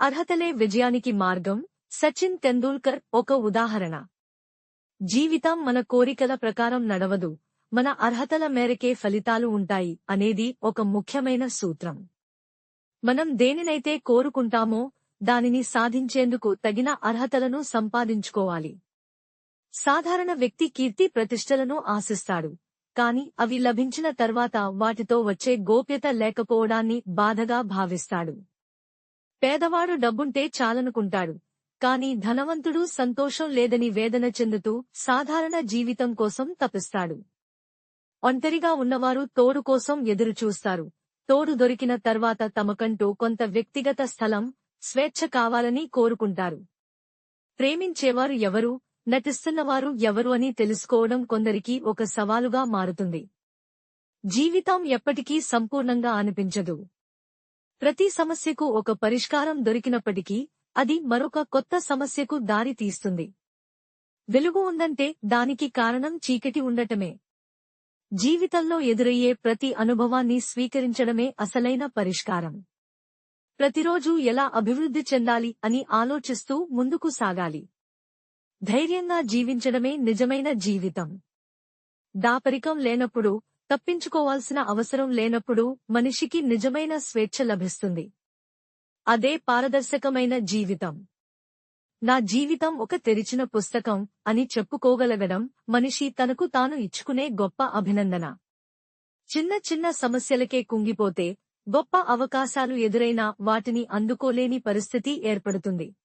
అర్హతలే విజయానికి మార్గం. సచిన్ తెందూల్కర్ ఒక ఉదాహరణ. జీవితం మన కోరికల ప్రకారం నడవదు. మన అర్హతల మేరకే ఫలితాలు ఉంటాయి అనేది ఒక ముఖ్యమైన సూత్రం. మనం దేనినైతే కోరుకుంటామో దానిని సాధించేందుకు తగిన అర్హతలను సంపాదించుకోవాలి. సాధారణ వ్యక్తి కీర్తి ప్రతిష్టలను ఆశిస్తాడు. కాని అవి లభించిన తర్వాత వాటితో వచ్చే గోప్యత లేకపోవడాన్ని బాధగా భావిస్తాడు. పేదవాడు డబ్బుంటే చాలనుకుంటాడు. కాని ధనవంతుడు సంతోషం లేదని వేదన చెందుతూ సాధారణ జీవితం కోసం తపిస్తాడు. ఒంటరిగా ఉన్నవారు తోడు కోసం ఎదురుచూస్తారు. తోడు దొరికిన తర్వాత తమకంటూ కొంత వ్యక్తిగత స్థలం స్వేచ్ఛ కావాలని కోరుకుంటారు. ప్రేమించేవారు ఎవరు నటిస్తున్నవారు ఎవరు అని తెలుసుకోవడం కొందరికి ఒక సవాలుగా మారుతుంది. జీవితం ఎప్పటికీ సంపూర్ణంగా అనిపించదు. ప్రతి సమస్యకు ఒక పరిష్కారం దొరికినప్పటికీ అది మరొక కొత్త సమస్యకు దారి తీస్తుంది. వెలుగు ఉందంటే దానికి కారణం చీకటి ఉండటమే. జీవితంలో ఎదురయ్యే ప్రతి అనుభవాన్ని స్వీకరించడమే అసలైన పరిష్కారం. ప్రతిరోజూ ఎలా అభివృద్ధి చెందాలి అని ఆలోచిస్తూ ముందుకు సాగాలి. ధైర్యంగా జీవించడమే నిజమైన జీవితం. దాపరికం లేనప్పుడు తప్పించుకోవాల్సిన అవసరం లేనప్పుడు మనిషికి నిజమైన స్వేచ్ఛ లభిస్తుంది. అదే పారదర్శకమైన జీవితం. నా జీవితం ఒక తెరిచిన పుస్తకం అని చెప్పుకోగలగడం మనిషి తనకు తాను ఇచ్చుకునే గొప్ప అభినందన. చిన్న చిన్న సమస్యలకే కుంగిపోతే గొప్ప అవకాశాలు ఎదురైనా వాటిని అందుకోలేని పరిస్థితి ఏర్పడుతుంది.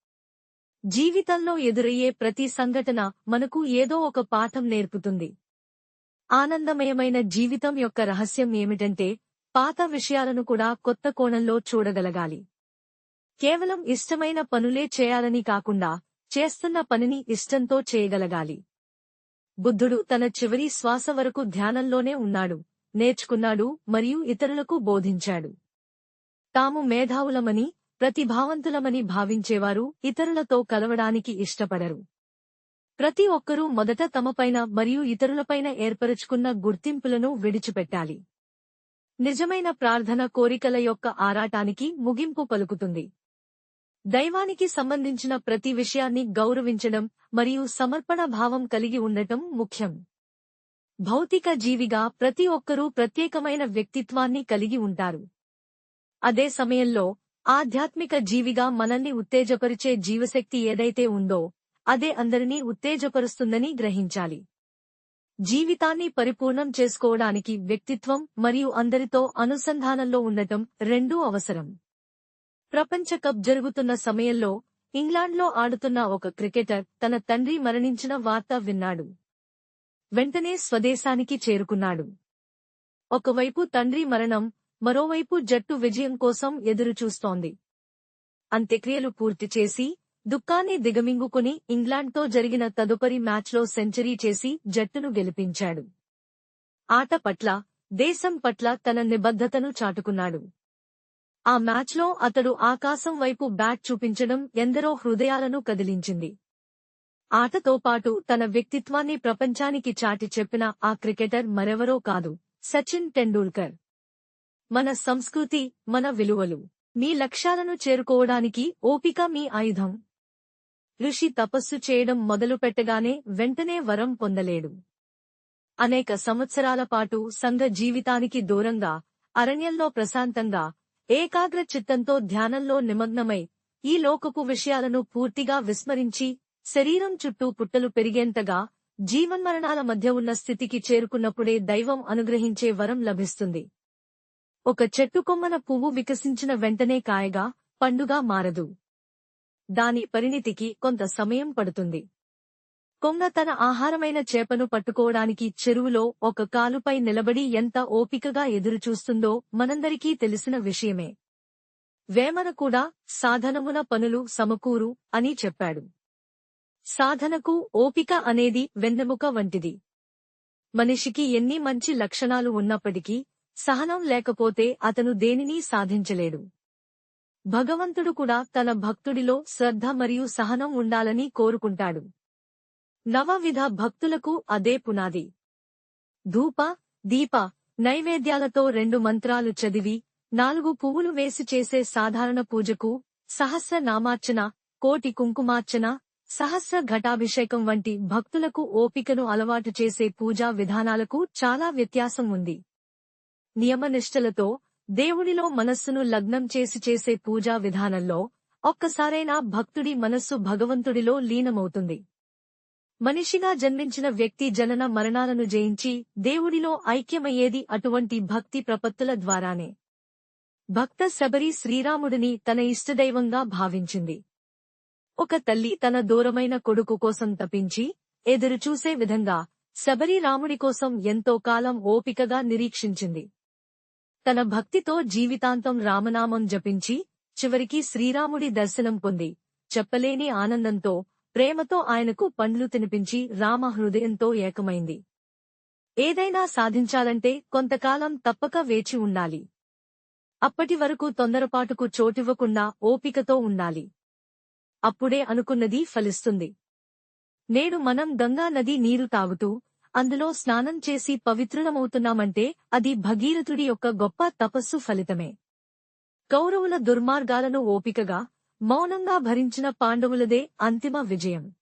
జీవితంలో ఎదురయ్యే ప్రతి సంఘటన మనకు ఏదో ఒక పాఠం నేర్పుతుంది. ఆనందమయమైన జీవితం యొక్క రహస్యం ఏమిటంటే పాత విషయాలను కూడా కొత్త కోణంలో చూడగలగాలి. కేవలం ఇష్టమైన పనులే చేయాలని కాకుండా చేస్తున్న పనిని ఇష్టంతో చేయగలగాలి. బుద్ధుడు తన చివరి శ్వాస వరకు ధ్యానంలోనే ఉన్నాడు నేర్చుకున్నాడు మరియు ఇతరులకు బోధించాడు. తాము మేధావులమని ప్రతిభావంతులమని భావించేవారు ఇతరులతో కలవడానికి ఇష్టపడరు. ప్రతి ఒక్కరూ మొదట తమపైన మరియు ఇతరులపైన ఏర్పరుచుకున్న గుర్తింపులను విడిచిపెట్టాలి. నిజమైన ప్రార్థన కోరికల యొక్క ఆరాటానికి ముగింపు పలుకుతుంది. దైవానికి సంబంధించిన ప్రతి విషయాన్ని గౌరవించడం మరియు సమర్పణ భావం కలిగి ఉండటం ముఖ్యం. భౌతిక జీవిగా ప్రతి ఒక్కరూ ప్రత్యేకమైన వ్యక్తిత్వాన్ని కలిగి ఉంటారు. అదే సమయంలో ఆధ్యాత్మిక జీవిగా మనల్ని ఉత్తేజపరిచే జీవశక్తి ఏదైతే ఉందో అదే అందరినీ ఉత్తేజపరుస్తుందని గ్రహించాలి. జీవితాన్ని పరిపూర్ణం చేసుకోవడానికి వ్యక్తిత్వం మరియు అందరితో అనుసంధానంలో ఉండటం రెండూ అవసరం. ప్రపంచ కప్ జరుగుతున్న సమయంలో ఇంగ్లాండ్లో ఆడుతున్న ఒక క్రికెటర్ తన తండ్రి మరణించిన వార్త విన్నాడు. వెంటనే స్వదేశానికి చేరుకున్నాడు. ఒకవైపు తండ్రి మరణం మరోవైపు జట్టు విజయం కోసం ఎదురుచూస్తోంది. అంత్యక్రియలు పూర్తి చేసి దుఃఖాన్ని దిగమింగుకుని ఇంగ్లాండ్తో జరిగిన తదుపరి మ్యాచ్లో సెంచరీ చేసి జట్టును గెలిపించాడు. ఆట పట్ల దేశం పట్ల తన నిబద్ధతను చాటుకున్నాడు. ఆ మ్యాచ్లో అతడు ఆకాశం వైపు బ్యాట్ చూపించడం ఎందరో హృదయాలను కదిలించింది. ఆటతో పాటు తన వ్యక్తిత్వాన్ని ప్రపంచానికి చాటి చెప్పిన ఆ క్రికెటర్ మరెవరో కాదు సచిన్ టెండూల్కర్. మన సంస్కృతి మన విలువలు మీ లక్ష్యాలను చేరుకోవడానికి ఓపిక మీ ఆయుధం. ఋషి తపస్సు చేయడం మొదలుపెట్టగానే వెంటనే వరం పొందలేడు. అనేక సంవత్సరాల పాటు సంఘ జీవితానికి దూరంగా అరణ్యంలో ప్రశాంతంగా ఏకాగ్ర చిత్తంతో ధ్యానంలో నిమగ్నమై ఈ లోకపు విషయాలను పూర్తిగా విస్మరించి శరీరం చుట్టూ పుట్టలు పెరిగేంతగా జీవన్మరణాల మధ్య ఉన్న స్థితికి చేరుకున్నప్పుడే దైవం అనుగ్రహించే వరం లభిస్తుంది. ఒక చెట్టు కొమ్మన పువ్వు వికసించిన వెంటనే కాయగా పండుగా మారదు. దాని పరిణితికి కొంత సమయం పడుతుంది. కొంగ తన ఆహారమైన చేపను పట్టుకోవడానికి చెరువులో ఒక కాలుపై నిలబడి ఎంత ఓపికగా ఎదురుచూస్తుందో మనందరికీ తెలిసిన విషయమే. వేమన కూడా సాధనమున పనులు సమకూరు అని చెప్పాడు. సాధనకు ఓపిక అనేది వెన్నెముక వంటిది. మనిషికి ఎన్ని మంచి లక్షణాలు ఉన్నప్పటికీ సహనం లేకపోతే అతను దేనినీ సాధించలేడు. భగవంతుడు కూడా తన భక్తుడిలో శ్రద్ధ మరియు సహనం ఉండాలని కోరుకుంటాడు. నవవిధ భక్తులకు అదే పునాది. ధూప దీప నైవేద్యాలతో రెండు మంత్రాలు చదివి నాలుగు పువ్వులు వేసి చేసే సాధారణ పూజకు సహస్ర నామార్చన కోటి కుంకుమార్చన సహస్ర ఘటాభిషేకం వంటి భక్తులకు ఓపికను అలవాటు చేసే పూజా విధానాలకు చాలా వ్యత్యాసం ఉంది. నియమనిష్టలతో దేవుడిలో మనస్సును లగ్నం చేసి చేసే పూజా విధానంలో ఒక్కసారైనా భక్తుడి మనస్సు భగవంతుడిలో లీనమవుతుంది. మనిషిగా జన్మించిన వ్యక్తి జనన మరణాలను జయించి దేవుడిలో ఐక్యమయ్యేది అటువంటి భక్తి ప్రపత్తుల ద్వారానే. భక్త శబరి శ్రీరాముడిని తన ఇష్టదైవంగా భావించింది. ఒక తల్లి తన దూరమైన కొడుకు కోసం తపించి ఎదురుచూసే విధంగా శబరి రాముడి కోసం ఎంతో కాలం ఓపికగా నిరీక్షించింది. తన భక్తితో జీవితాంతం రామనామం జపించి చివరికి శ్రీరాముడి దర్శనం పొంది చెప్పలేని ఆనందంతో ప్రేమతో ఆయనకు పండ్లు తినిపించి రామ హృదయంతో ఏకమైంది. ఏదైనా సాధించాలంటే కొంతకాలం తప్పక వేచి ఉండాలి. అప్పటి వరకు తొందరపాటుకు చోటివ్వకుండా ఓపికతో ఉండాలి. అప్పుడే అనుకున్నది ఫలిస్తుంది. నేడు మనం గంగా నది నీరు తాగుతూ అందులో స్నానం చేసి పవిత్రులమవుతున్నామంటే అది భగీరథుడి యొక్క గొప్ప తపస్సు ఫలితమే. కౌరవుల దుర్మార్గాలను ఓపికగా మౌనంగా భరించిన పాండవులదే అంతిమ విజయం.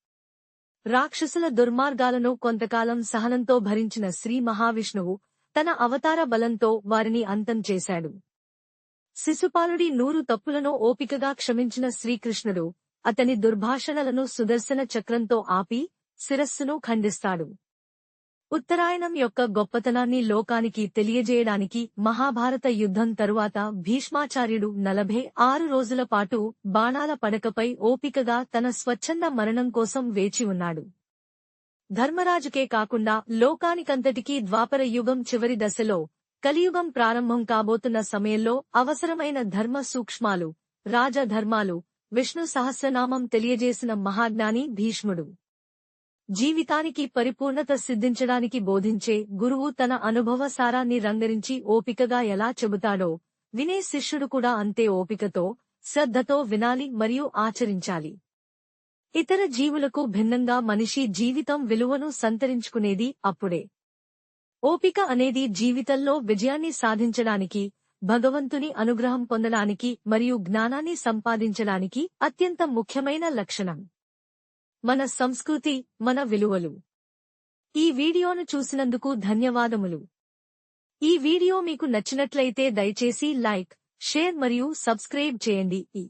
రాక్షసుల దుర్మార్గాలను కొంతకాలం సహనంతో భరించిన శ్రీ మహావిష్ణువు తన అవతార బలంతో వారిని అంతం చేశాడు. శిశుపాలుడి నూరు తప్పులను ఓపికగా క్షమించిన శ్రీకృష్ణుడు అతని దుర్భాషణలను సుదర్శన చక్రంతో ఆపి శిరస్సును ఖండిస్తాడు. ఉత్తరాయణం యొక్క గొప్పతనాన్ని లోకానికి తెలియజేయడానికి మహాభారత యుద్ధం తరువాత భీష్మాచార్యుడు నలభై ఆరు రోజుల పాటు బాణాల పడకపై ఓపికగా తన స్వచ్ఛంద మరణం కోసం వేచి ఉన్నాడు. ధర్మరాజుకే కాకుండా లోకానికంతటికీ ద్వాపర యుగం చివరి దశలో కలియుగం ప్రారంభం కాబోతున్న సమయంలో అవసరమైన ధర్మ సూక్ష్మాలు రాజధర్మాలు విష్ణు సహస్రనామం తెలియజేసిన మహాజ్ఞాని భీష్ముడు. జీవితానికి పరిపూర్ణత సిద్ధించడానికి బోధించే గురువు తన అనుభవ సారాన్ని రంగరించి ఓపికగా ఎలా చెబుతాడో వినే శిష్యుడు కూడా అంతే ఓపికతో శ్రద్ధతో వినాలి మరియు ఆచరించాలి. ఇతర జీవులకు భిన్నంగా మనిషి జీవితం విలువను సంతరించుకునేది అప్పుడే. ఓపిక అనేది జీవితంలో విజయాన్ని సాధించడానికి భగవంతుని అనుగ్రహం పొందడానికి మరియు జ్ఞానాన్ని సంపాదించడానికి అత్యంత ముఖ్యమైన లక్షణం. మన సంస్కృతి మన విలువలు. ఈ వీడియోను చూసినందుకు ధన్యవాదములు. ఈ వీడియో మీకు నచ్చినట్లయితే దయచేసి లైక్ షేర్ మరియు సబ్స్క్రైబ్ చేయండి. ఈ